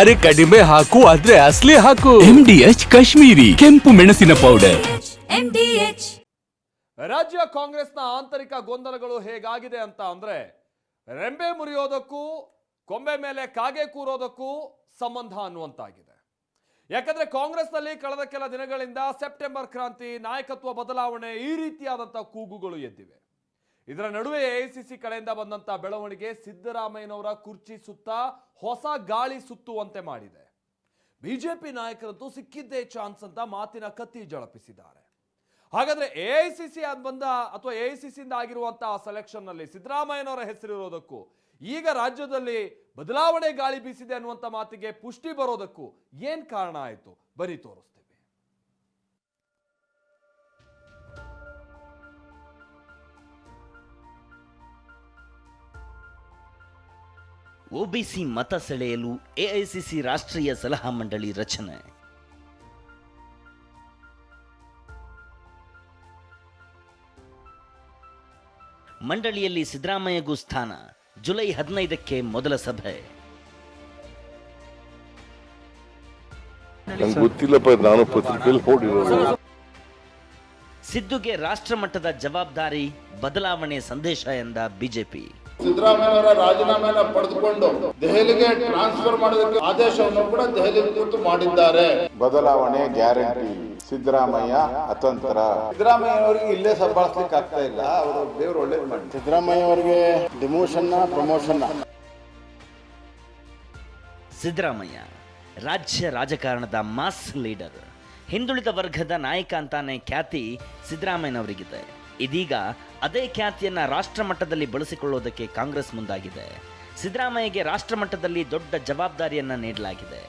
ಅರೆ ಕಡಿಮೆ ಹಾಕು ಆದ್ರೆ ಅಸ್ಲಿ ಹಾಕು. ಎಂ ಡಿ ಎಚ್ ಕಾಶ್ಮೀರಿ ಕೆಂಪು ಮೆಣಸಿನ ಪೌಡರ್ ರಾಜ್ಯ ಕಾಂಗ್ರೆಸ್ನ ಆಂತರಿಕ ಗೊಂದಲಗಳು ಹೇಗಾಗಿದೆ ಅಂತ ಅಂದ್ರೆ ರೆಂಬೆ ಮುರಿಯೋದಕ್ಕೂ ಕೊಂಬೆ ಮೇಲೆ ಕಾಗೆ ಕೂರೋದಕ್ಕೂ ಸಂಬಂಧ ಅನ್ನುವಂತಾಗಿದೆ. ಯಾಕಂದ್ರೆ ಕಾಂಗ್ರೆಸ್ನಲ್ಲಿ ಕಳೆದ ಕೆಲ ದಿನಗಳಿಂದ ಸೆಪ್ಟೆಂಬರ್ ಕ್ರಾಂತಿ ನಾಯಕತ್ವ ಬದಲಾವಣೆ ಈ ರೀತಿಯಾದಂತಹ ಕೂಗುಗಳು ಎದ್ದಿವೆ. ಇದರ ನಡುವೆ ಎಐಸಿಸಿ ಕಡೆಯಿಂದ ಬಂದಂತ ಬೆಳವಣಿಗೆ ಸಿದ್ದರಾಮಯ್ಯನವರ ಕುರ್ಚಿ ಸುತ್ತ ಹೊಸ ಗಾಳಿ ಸುತ್ತುವಂತೆ ಮಾಡಿದೆ. ಬಿಜೆಪಿ ನಾಯಕರಂತೂ ಸಿಕ್ಕಿದ್ದೇ ಚಾನ್ಸ್ ಅಂತ ಮಾತಿನ ಕತ್ತಿ ಜಳಪಿಸಿದ್ದಾರೆ. ಹಾಗಾದ್ರೆ ಎಐಸಿಸಿ ಬಂದ ಅಥವಾ ಎಐಸಿಸಿ ಇಂದ ಆಗಿರುವಂತಹ ಸೆಲೆಕ್ಷನ್ನಲ್ಲಿ ಸಿದ್ದರಾಮಯ್ಯನವರ ಹೆಸರಿರೋದಕ್ಕೂ, ಈಗ ರಾಜ್ಯದಲ್ಲಿ ಬದಲಾವಣೆ ಗಾಳಿ ಬೀಸಿದೆ ಅನ್ನುವಂತ ಮಾತಿಗೆ ಪುಷ್ಟಿ ಬರೋದಕ್ಕೂ ಏನ್ ಕಾರಣ ಆಯಿತು? ಬರೀ ತೋರಿಸ್ತೀವಿ ಒಬಿಸಿ ಮತ ಸೆಳೆಯಲು ಎಐಸಿಸಿ ರಾಷ್ಟ್ರೀಯ ಸಲಹಾ ಮಂಡಳಿ ರಚನೆ. ಮಂಡಳಿಯಲ್ಲಿ ಸಿದ್ದರಾಮಯ್ಯಗೂ ಸ್ಥಾನ ಜುಲೈ ಹದಿನೈದಕ್ಕೆ ಮೊದಲ ಸಭೆ. ಗೊತ್ತಿಲ್ಲಪ್ಪ ನಾನು ಸಿದ್ದುಗೆ ರಾಷ್ಟ್ರ ಮಟ್ಟದ ಜವಾಬ್ದಾರಿ ಬದಲಾವಣೆ ಸಂದೇಶ ಎಂದ ಬಿಜೆಪಿ ಸಿದ್ದರಾಮಯ್ಯವರ ರಾಜೀನಾಮೆನ ಪಡೆದುಕೊಂಡು ದೆಹಲಿಗೆ ಟ್ರಾನ್ಸ್ಫರ್ ಮಾಡೋದಕ್ಕೆ ಆದೇಶವನ್ನು ಕೂಡ ದೆಹಲಿ ಕುರಿತು ಮಾಡಿದ್ದಾರೆ. ಬದಲಾವಣೆ ಗ್ಯಾರಂಟಿ. ಸಿದ್ದರಾಮಯ್ಯ ಅತಂತ್ರ. ಸಿದ್ದರಾಮಯ್ಯವರಿಗೆ ಇಲ್ಲೇ ಸಂಭಾಳಿಸ್ಲಿಕ್ಕೆ ಆಗ್ತಾ ಇಲ್ಲ. ಅವರು ದೇವರು ಒಳ್ಳೇದು ಮಾಡಿ. ಸಿದ್ದರಾಮಯ್ಯ ಅವರಿಗೆ ಡಿಮೋಷನ್ ಪ್ರಮೋಷನ್ ಸಿದ್ದರಾಮಯ್ಯ ರಾಜ್ಯ ರಾಜಕಾರಣದ ಮಾಸ್ ಲೀಡರ್ ಹಿಂದುಳಿದ ವರ್ಗದ ನಾಯಕ ಅಂತಾನೆ ಖ್ಯಾತಿ ಸಿದ್ದರಾಮಯ್ಯನವರಿಗಿದೆ. ಇದೀಗ ಅದೇ ಖ್ಯಾತಿಯನ್ನು ರಾಷ್ಟ್ರಮಟ್ಟದಲ್ಲಿ ಬಳಸಿಕೊಳ್ಳೋದಕ್ಕೆ ಕಾಂಗ್ರೆಸ್ ಮುಂದಾಗಿದೆ. ಸಿದ್ದರಾಮಯ್ಯಗೆ ರಾಷ್ಟ್ರಮಟ್ಟದಲ್ಲಿ ದೊಡ್ಡ ಜವಾಬ್ದಾರಿಯನ್ನ ನೀಡಲಾಗಿದೆ.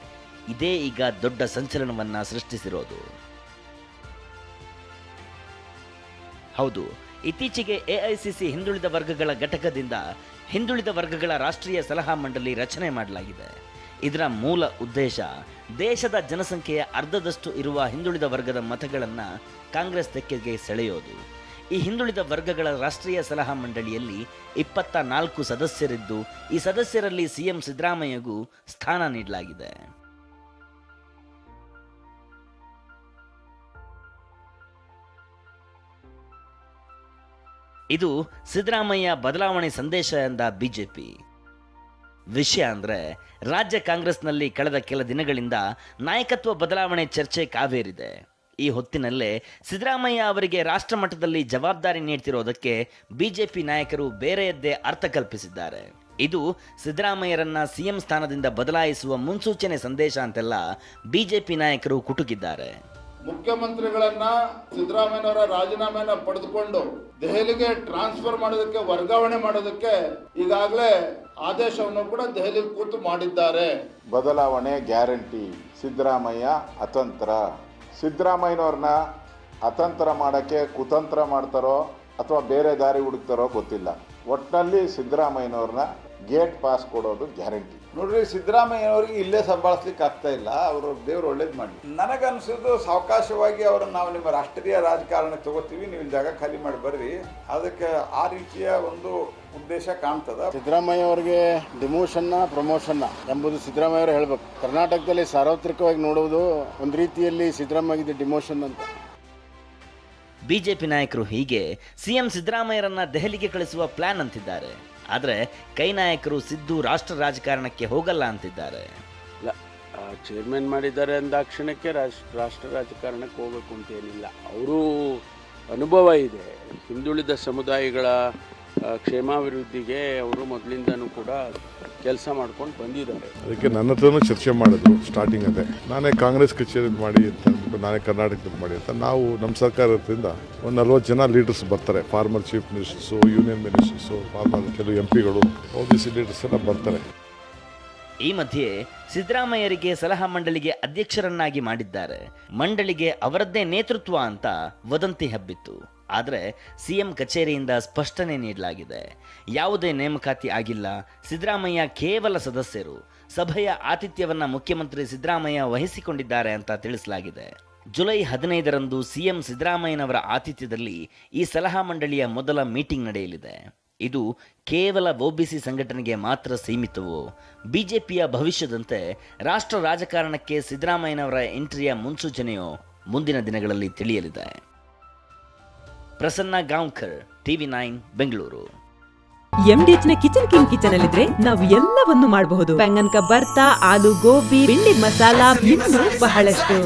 ಇದೇ ಈಗ ದೊಡ್ಡ ಸಂಚಲನವನ್ನ ಸೃಷ್ಟಿಸಿರೋದು. ಹೌದು, ಇತ್ತೀಚೆಗೆ ಎಐಸಿಸಿ ಹಿಂದುಳಿದ ವರ್ಗಗಳ ಘಟಕದಿಂದ ಹಿಂದುಳಿದ ವರ್ಗಗಳ ರಾಷ್ಟ್ರೀಯ ಸಲಹಾ ಮಂಡಳಿ ರಚನೆ ಮಾಡಲಾಗಿದೆ. ಇದರ ಮೂಲ ಉದ್ದೇಶ ದೇಶದ ಜನಸಂಖ್ಯೆಯ ಅರ್ಧದಷ್ಟು ಇರುವ ಹಿಂದುಳಿದ ವರ್ಗದ ಮತಗಳನ್ನು ಕಾಂಗ್ರೆಸ್ ತೆಕ್ಕೆಗೆ ಸೆಳೆಯೋದು. ಈ ಹಿಂದುಳಿದ ವರ್ಗಗಳ ರಾಷ್ಟ್ರೀಯ ಸಲಹಾ ಮಂಡಳಿಯಲ್ಲಿ ಇಪ್ಪತ್ತ ನಾಲ್ಕು ಸದಸ್ಯರಿದ್ದು, ಈ ಸದಸ್ಯರಲ್ಲಿ ಸಿಎಂ ಸಿದ್ದರಾಮಯ್ಯಗೂ ಸ್ಥಾನ ನೀಡಲಾಗಿದೆ. ಇದು ಸಿದ್ದರಾಮಯ್ಯ ಬದಲಾವಣೆ ಸಂದೇಶ ಎಂದ ಬಿಜೆಪಿ. ವಿಷಯ ಅಂದ್ರೆ, ರಾಜ್ಯ ಕಾಂಗ್ರೆಸ್ನಲ್ಲಿ ಕಳೆದ ಕೆಲ ದಿನಗಳಿಂದ ನಾಯಕತ್ವ ಬದಲಾವಣೆ ಚರ್ಚೆ ಕಾವೇರಿದೆ. ಈ ಹೊತ್ತಿನಲ್ಲೇ ಸಿದ್ದರಾಮಯ್ಯ ಅವರಿಗೆ ರಾಷ್ಟ್ರಮಟ್ಟದಲ್ಲಿ ಜವಾಬ್ದಾರಿ ನೀಡ್ತಿರೋದಕ್ಕೆ ಬಿಜೆಪಿ ನಾಯಕರು ಬೇರೆಯದ್ದೇ ಅರ್ಥ ಕಲ್ಪಿಸಿದ್ದಾರೆ. ಇದು ಸಿದ್ದರಾಮಯ್ಯರನ್ನ ಸಿಎಂ ಸ್ಥಾನದಿಂದ ಬದಲಾಯಿಸುವ ಮುನ್ಸೂಚನೆ ಸಂದೇಶ ಅಂತೆಲ್ಲ ಬಿಜೆಪಿ ನಾಯಕರು ಕುಟುಕಿದ್ದಾರೆ. ಮುಖ್ಯಮಂತ್ರಿಗಳನ್ನ ಸಿದ್ದರಾಮಯ್ಯನವರ ರಾಜೀನಾಮೆನ ಪಡೆದುಕೊಂಡು ದೆಹಲಿಗೆ ಟ್ರಾನ್ಸ್ಫರ್ ಮಾಡೋದಕ್ಕೆ ವರ್ಗಾವಣೆ ಮಾಡೋದಕ್ಕೆ ಈಗಾಗಲೇ ಆದೇಶವನ್ನು ಕೂಡ ದೆಹಲಿ ಕೂತು ಮಾಡಿದ್ದಾರೆ. ಬದಲಾವಣೆ ಗ್ಯಾರಂಟಿ ಸಿದ್ದರಾಮಯ್ಯ ಅತಂತ್ರ. ಸಿದ್ದರಾಮಯ್ಯನವ್ರನ್ನ ಅತಂತ್ರ ಮಾಡೋಕ್ಕೆ ಕುತಂತ್ರ ಮಾಡ್ತಾರೋ ಅಥವಾ ಬೇರೆ ದಾರಿ ಹುಡುಕ್ತಾರೋ ಗೊತ್ತಿಲ್ಲ. ಒಟ್ಟಿನಲ್ಲಿ ಸಿದ್ದರಾಮಯ್ಯನವ್ರನ್ನ ಗೇಟ್ ಪಾಸ್ ಕೊಡೋದು ಗ್ಯಾರಂಟಿ. ನೋಡ್ರಿ ಸಿದ್ದರಾಮಯ್ಯನವರಿಗೆ ಇಲ್ಲೇ ಸಂಭಾಳಿಸ್ಲಿಕ್ಕೆ ಆಗ್ತಾ ಇಲ್ಲ. ಅವರು ದೇವ್ರು ಒಳ್ಳೇದು ಮಾಡಿ ನನಗನ್ಸಿದ್ದು ಸಾವಕಾಶವಾಗಿ ಅವರನ್ನು ನಾವು ನಿಮ್ಮ ರಾಷ್ಟ್ರೀಯ ರಾಜಕಾರಣಕ್ಕೆ ತಗೋತೀವಿ ನೀವು ಇಲ್ಲಿ ಜಾಗ ಖಾಲಿ ಮಾಡಿ ಬರ್ರಿ. ಅದಕ್ಕೆ ಆ ರೀತಿಯ ಒಂದು ಉದ್ದೇಶ ಕಾಣ್ತದ. ಸಿದ್ದರಾಮಯ್ಯ ಅವರಿಗೆ ಡಿಮೋಷನ್ನ ಪ್ರಮೋಷನ್ನ ಎಂಬುದು ಸಿದ್ದರಾಮಯ್ಯ ಅವರು ಹೇಳ್ಬೇಕು. ಕರ್ನಾಟಕದಲ್ಲಿ ಸಾರ್ವತ್ರಿಕವಾಗಿ ನೋಡುವುದು ಒಂದು ರೀತಿಯಲ್ಲಿ ಸಿದ್ದರಾಮಯ್ಯ ಡಿಮೋಷನ್ ಅಂತ. ಬಿಜೆಪಿ ನಾಯಕರು ಹೀಗೆ ಸಿಎಂ ಸಿದ್ದರಾಮಯ್ಯರನ್ನ ದೆಹಲಿಗೆ ಕಳಿಸುವ ಪ್ಲಾನ್ ಅಂತಿದ್ದಾರೆ. ಆದರೆ ಕೈ ನಾಯಕರು ಸಿದ್ದು ರಾಷ್ಟ್ರ ರಾಜಕಾರಣಕ್ಕೆ ಹೋಗಲ್ಲ ಅಂತಿದ್ದಾರೆ. ಚೇರ್ಮನ್ ಮಾಡಿದ್ದಾರೆ ಅಂದಾಕ್ಷಣಕ್ಕೆ ರಾಷ್ಟ್ರ ರಾಷ್ಟ್ರ ರಾಜಕಾರಣಕ್ಕೆ ಹೋಗಬೇಕು ಅಂತ ಏನಿಲ್ಲ. ಅವರು ಅನುಭವ ಇದೆ. ಹಿಂದುಳಿದ ಸಮುದಾಯಗಳ ಕ್ಷೇಮಾಭಿವೃದ್ಧಿಗೆ ಅವರು ಮೊದಲಿಂದನೂ ಕೂಡ ಕೆಲಸ ಮಾಡ್ಕೊಂಡು ಬಂದಿದ್ದಾರೆ. ಅದಕ್ಕೆ ನನ್ನ ಹತ್ರನೂ ಚರ್ಚೆ ಮಾಡಿದ್ರು ಸ್ಟಾರ್ಟಿಂಗ್ ಅದೇ ನಾನೇ ಕಾಂಗ್ರೆಸ್ ಕಚೇರಿ ಮಾಡಿ ಅಂತ ಅಂದ್ಬಿಟ್ಟು ನಾನೇ ಕರ್ನಾಟಕದಲ್ಲಿ ಮಾಡಿ ಅಂತ. ನಾವು ನಮ್ಮ ಸರ್ಕಾರದಿಂದ ಒಂದು ನಲ್ವತ್ತು ಜನ ಲೀಡರ್ಸ್ ಬರ್ತಾರೆ. Former chief ministers union ministers former ಕೆಲವು ಎಂ ಪಿಗಳು ಓ ಬಿ ಸಿ ಲೀಡರ್ಸ್ ಎಲ್ಲ ಬರ್ತಾರೆ. ಈ ಮಧ್ಯೆ ಸಿದ್ದರಾಮಯ್ಯರಿಗೆ ಸಲಹಾ ಮಂಡಳಿಗೆ ಅಧ್ಯಕ್ಷರನ್ನಾಗಿ ಮಾಡಿದ್ದಾರೆ. ಮಂಡಳಿಗೆ ಅವರದ್ದೇ ನೇತೃತ್ವ ಅಂತ ವದಂತಿ ಹಬ್ಬಿತ್ತು. ಆದರೆ ಸಿಎಂ ಕಚೇರಿಯಿಂದ ಸ್ಪಷ್ಟನೆ ನೀಡಲಾಗಿದೆ. ಯಾವುದೇ ನೇಮಕಾತಿ ಆಗಿಲ್ಲ. ಸಿದ್ದರಾಮಯ್ಯ ಕೇವಲ ಸದಸ್ಯರು. ಸಭೆಯ ಆತಿಥ್ಯವನ್ನು ಮುಖ್ಯಮಂತ್ರಿ ಸಿದ್ದರಾಮಯ್ಯ ವಹಿಸಿಕೊಂಡಿದ್ದಾರೆ ಅಂತ ತಿಳಿಸಲಾಗಿದೆ. ಜುಲೈ ಹದಿನೈದರಂದು ಸಿಎಂ ಸಿದ್ದರಾಮಯ್ಯನವರ ಆತಿಥ್ಯದಲ್ಲಿ ಈ ಸಲಹಾ ಮಂಡಳಿಯ ಮೊದಲ ಮೀಟಿಂಗ್ ನಡೆಯಲಿದೆ. ಇದು ಕೇವಲ ಒಬಿಸಿ ಸಂಘಟನೆಗೆ ಮಾತ್ರ ಸೀಮಿತವು? ಬಿಜೆಪಿಯ ಭವಿಷ್ಯದಂತೆ ರಾಷ್ಟ್ರ ರಾಜಕಾರಣಕ್ಕೆ ಸಿದ್ದರಾಮಯ್ಯನವರ ಎಂಟ್ರಿಯ ಮುನ್ಸೂಚನೆಯು ಮುಂದಿನ ದಿನಗಳಲ್ಲಿ ತಿಳಿಯಲಿದೆ. Prasanna Gaonkar TV nine Bengaluru. ಎಂಡಿಎಚ್ನ kitchen king kitchen ಅಲ್ಲಿದ್ರೆ ನಾವು ಎಲ್ಲವನ್ನು ಮಾಡಬಹುದು. ಬೆಂಗನ್ಕ ಬರ್ತಾ ಆಲೂ ಗೋಬಿ ಬಿಂಡಿ ಮಸಾಲಾ ಇನ್ನೂ ಬಹಳಷ್ಟು.